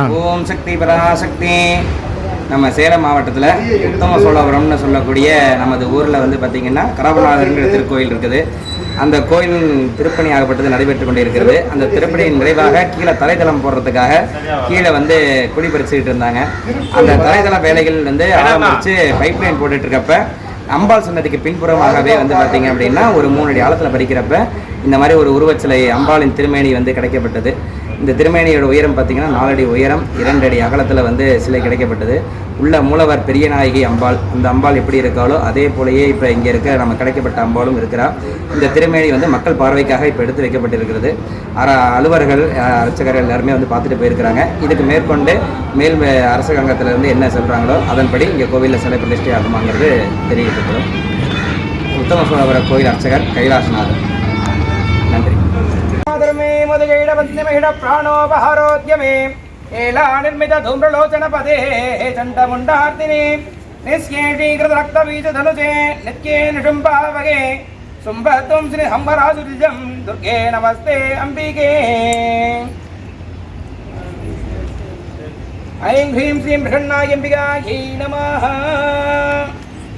ஓம் சக்தி பராசக்தி. நம்ம சேலம் மாவட்டத்தில் உத்தம சோழபுரம்னு சொல்லக்கூடிய நமது ஊரில் வந்து பார்த்திங்கன்னா கரபநாதர்ங்கிற திருக்கோயில் இருக்குது. அந்த கோயில் திருப்பணி ஆகப்பட்டது நடைபெற்று கொண்டிருக்கிறது. அந்த திருப்பணியின் நிறைவாக கீழே தலைதளம் போடுறதுக்காக கீழே வந்து குழி பறிச்சுக்கிட்டு இருந்தாங்க. அந்த தலைதள வேலைகள் வந்து ஆரம்பித்து பைப் லைன் போட்டுட்ருக்கப்ப அம்பாள் சன்னதிக்கு பின்புறமாகவே வந்து பார்த்தீங்க அப்படின்னா ஒரு மூணு அடி ஆழத்தில் படிக்கிறப்ப இந்த மாதிரி ஒரு உருவச்சிலை அம்பாளின் திருமேனி வந்து கிடைக்கப்பட்டது. இந்த திருமேனியோட உயரம் பார்த்தீங்கன்னா நாலடி உயரம் இரண்டு அடி அகலத்தில் வந்து சிலை கிடைக்கப்பட்டது. உள்ள மூலவர் பெரிய நாயகி அம்பாள். அந்த அம்பாள் எப்படி இருக்காளோ அதே போலயே இப்போ இங்கே இருக்க நம்ம கிடைக்கப்பட்ட அம்பாளும் இருக்கிறார் இந்த திருமேனி வந்து மக்கள் பார்வைக்காக இப்போ எடுத்து வைக்கப்பட்டிருக்கிறது. அர அலுவலர்கள் அர்ச்சகர்கள் எல்லாருமே வந்து பார்த்துட்டு போயிருக்கிறாங்க. இதுக்கு மேற்கொண்டு மேல் அரசாங்கத்திலேருந்து என்ன சொல்கிறாங்களோ அதன்படி இங்கே கோவிலில் சிலை பிரதிஷ்டை ஆகுமாங்கிறது தெரிவிக்கப்படும். உத்தம சோழவர கோயில் அர்ச்சகர் கைலாசநாதன் ధర్మే ముదగైడ వంద్యమహిడ ప్రాణోపహారోద్యమే. ఏలా నిర్మిత ధూమ్రలోచన పదే చండముండార్తిని. నిశ్యేషీకృత రక్త బీజ ధనుజే నిత్యే నిషుంపావగే శుంభత్వం శ్రీ హంబరాజుజం దుర్గే నమస్తే అంబికే. ఐం హ్రీం శ్రీం బృహన్నాయంబికాయై నమః.